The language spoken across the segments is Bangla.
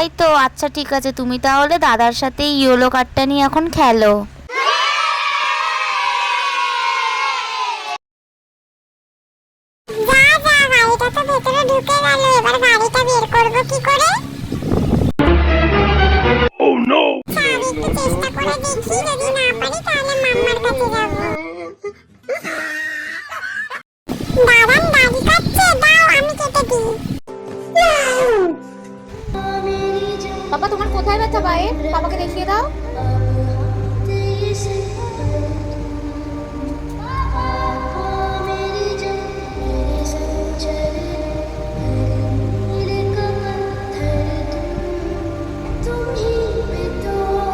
তাই তো আচ্ছা ঠিক আছে তুমি তাহলে দাদার সাথে ইয়োলো কার্ডটা নিয়ে এখন খেলো। যা তোমার কোথায় বাবাকে দেখিয়ে দাও।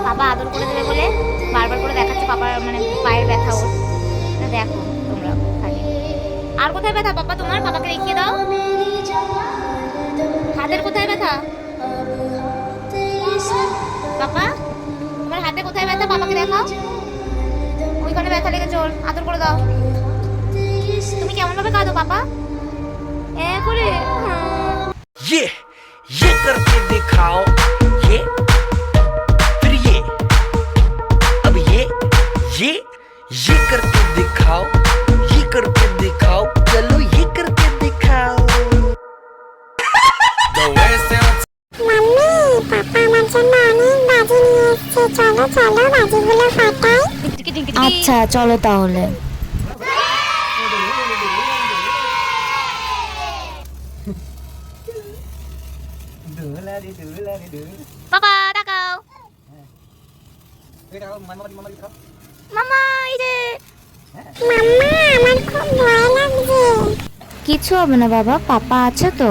বাবা আদর করে দেবে বলে বারবার করে দেখাচ্ছে বাবার মানে পায়ের ব্যথা ওর। দেখো তোমরা আর কোথায় ব্যথা বাবা তোমার? বাবাকে দেখিয়ে দাও। হাতের কোথায় ব্যথা? ব্যথা বাবাকে দেখাও ওইখানে ব্যথা লেগেছে ওর আদর করে দাও তুমি কেমন ভাবে কাঁদো বাবা এ করে হুম। ये ये करके दिखाओ চলো চলো বাজিগুলো ফাটাই। আচ্ছা চলো তাহলে। বাবা তাকাও। মামা এই যে। মাম্মা আমার খুব ভয় লাগছে। কিছু হবে না বাবা পাপা আছে তো।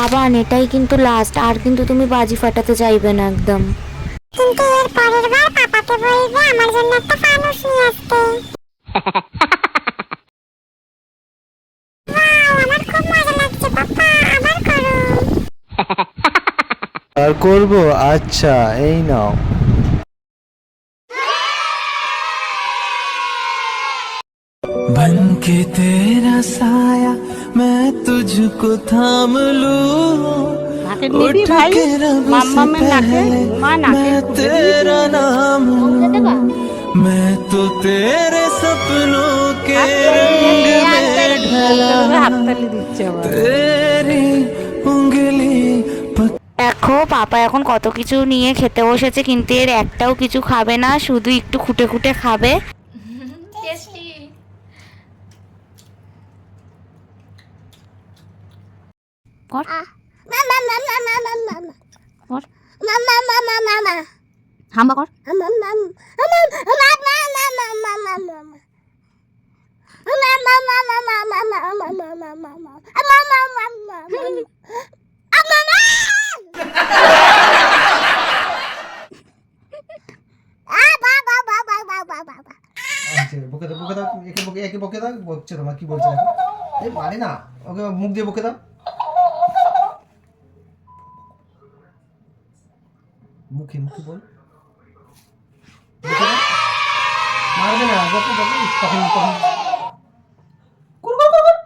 বাবা এটাই কিন্তু লাস্ট আর কিন্তু তুমি বাজি ফাটাতে চাইবে না একদম কিন্তু এর পরের বার পাপাকে বলবে আমার জন্য একটা ফানুস নিয়ে আসতে Wow, আমার খুব মজা লাগছে পাপা আবার করো আর করব আচ্ছা এই নাও बन के तेरा साया मैं तुझको थाम लूं নাকে নিবি ভাই মাম্মামের নাকে মা নাকে मैं तेरा नाम लूं मैं तो तेरे सपनों के रंग में ढला হাততালি দিচ্ছে আবার तेरी उंगली पक দেখো পাপা এখন কত কিছু নিয়ে খেতে বসেছে কিন্তু এর একটাও কিছু খাবে না শুধু একটু খুঁটে খুঁটে খাবে কর কর হাম্বা কর আচ্ছা, বকে দাও বকে দাও একে বকে একে বকে দাও বকছে তোমার কি বলছে এই মানে না ওকে মুখ দিয়ে বকে দাও মুখে মুখে বল বকে দাও। মারবে না বকে বকে তখন তখন কুর, কুর, কুর, কুর।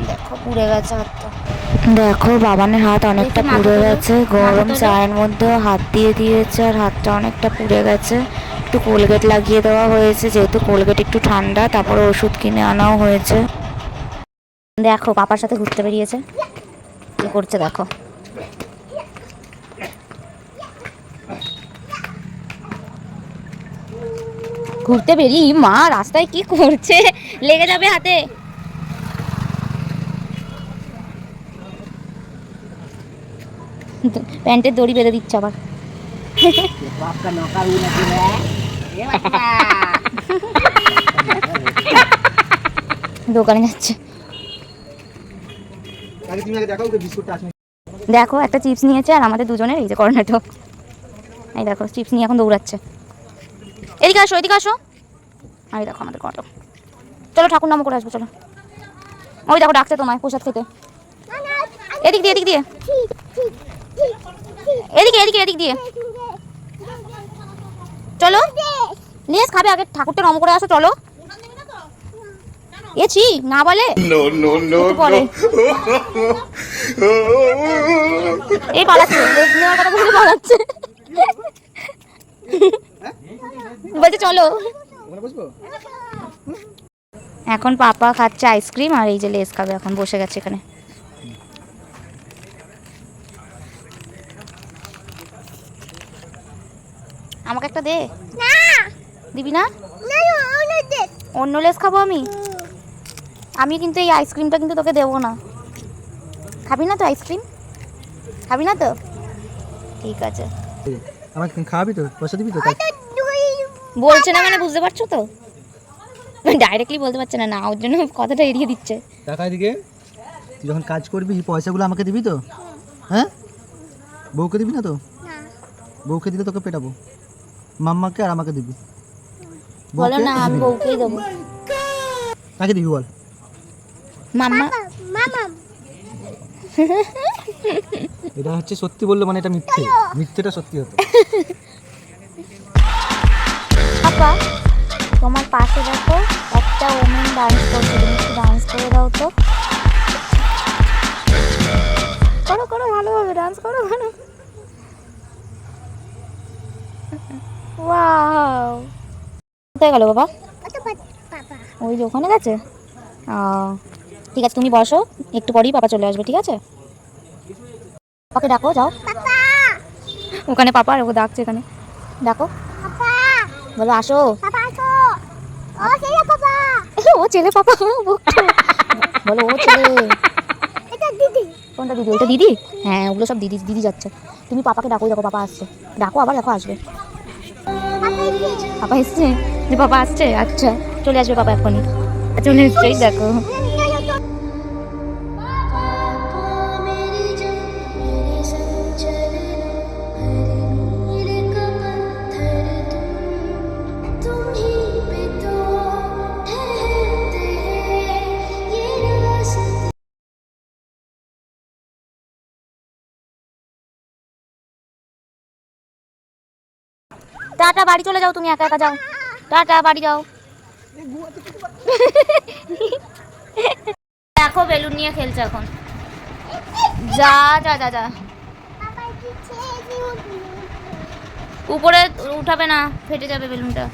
দেখো পুড়ে গেছে হাতটা দেখো বাবানের হাত অনেকটা পুড়ে গেছে গরম চায়ের মধ্যেও হাত দিয়ে দিয়েছে আর হাতটা অনেকটা পুড়ে গেছে। একটু কোলগেট লাগিয়ে দেওয়া হয়েছে যেহেতু কোলগেট একটু ঠান্ডা তারপরে ওষুধ কিনে আনাও হয়েছে। দেখো পাপার সাথে ঘুরতে বেরিয়েছে। কি করছে দেখো। ঘুরতে বেরিয়ে মা রাস্তায় কি করছে? লেগে যাবে হাতে। প্যান্টের দড়ি বেঁধে দিচ্ছে আবার। দোকানে যাচ্ছে। দেখো, একটা চিপস নিয়েছে আর আমাদের দুজনের এই যে কর্নাটো এই দেখো, চিপস নিয়ে এখন দৌড়াচ্ছে। এদিকে আসো এদিকে আসো। আর এই দেখো আমাদের কর্নাটো চলো ঠাকুর নাম করে আসব, চলো। ওই দেখো, ডাকছে তোমায় প্রসাদ খেতে। এদিক দিয়ে এদিক দিয়ে। এদিকে এদিকে এদিক দিয়ে। চলো। লেস খাবে আগে। ঠাকুরটা নম করে আসো চলো। এছি না বলে? পরে। এই পালাচ্ছে। নেওয়ার কথা বলে পালাচ্ছে। বলছে চলো। এখন পাপা খাচ্ছে আইসক্রিম আর এই যে লেস খাবে এখন বসে গেছে এখানে। আমাকে একটা দে। দিবি না? অন্য লেস খাব আমি? আমি কিন্তু এই আইসক্রিমটা কিন্তু তোকে দেবো না। খাবি না তো আইসক্রিম? খাবি না তো? ঠিক আছে। আমাকে খাওয়াবি তো? পয়সা দিবি তো? বলছে না মানে বুঝতে পারছ তো? ডাইরেক্টলি বলতে পারছে না না ওর জন্য কথাটা এড়িয়ে দিচ্ছে। টাকা এদিকে। তুই যখন কাজ করবি পয়সাগুলো আমাকে দিবি তো? হ্যাঁ? বউকে দিবি না তো? বউকে দিলে তোকে পেটাবো। মাম্মাকে আর আমাকে দিবি। বলো না আমি বউকেই দেবো। কাকে দিবি বল? মাম্মা? মামা এটা হচ্ছে সত্যি বললে মানে এটা মিথ্যে। মিথ্যেটা সত্যি হতো। পাপা তোমার পাশে দেখো একটা ওমেন ডান্স করছে। তুমি একটু ডান্স করে দাও তো। করো করো ভালোভাবে ডান্স করো করো ওয়াও কোথায় গেল বাবা? ওই যে ওখানে গেছে? ঠিক আছে, তুমি বসো, একটু পরেই পাপা চলে আসবে, ঠিক আছে? পাপাকে ডাকো, যাও। ওখানে পাপা, আর ও ডাকছে এখানে। ডাকো। বলো, আসো। ও ছেলে পাপা বলো, ও ছেলে। কোনটা দিদি? ওইটা দিদি? হ্যাঁ ওগুলো সব দিদি দিদি যাচ্ছে। তুমি পাপাকে ডাকো, দেখো পাপা আসছে। ডাকো, আবার দেখো আসবে। পাপা এসছে? যে পাপা আসছে? আচ্ছা চলে আসবে পাপা এখনই। চলে এসছে এই দেখো। টাটা বাড়ি চলে যাও তুমি একা একা যাও। টাটা বাড়ি যাও। দেখো বেলুন নিয়ে খেলছে এখন। যা যা যা যা। উপরে উঠাবে না ফেটে যাবে বেলুনটা।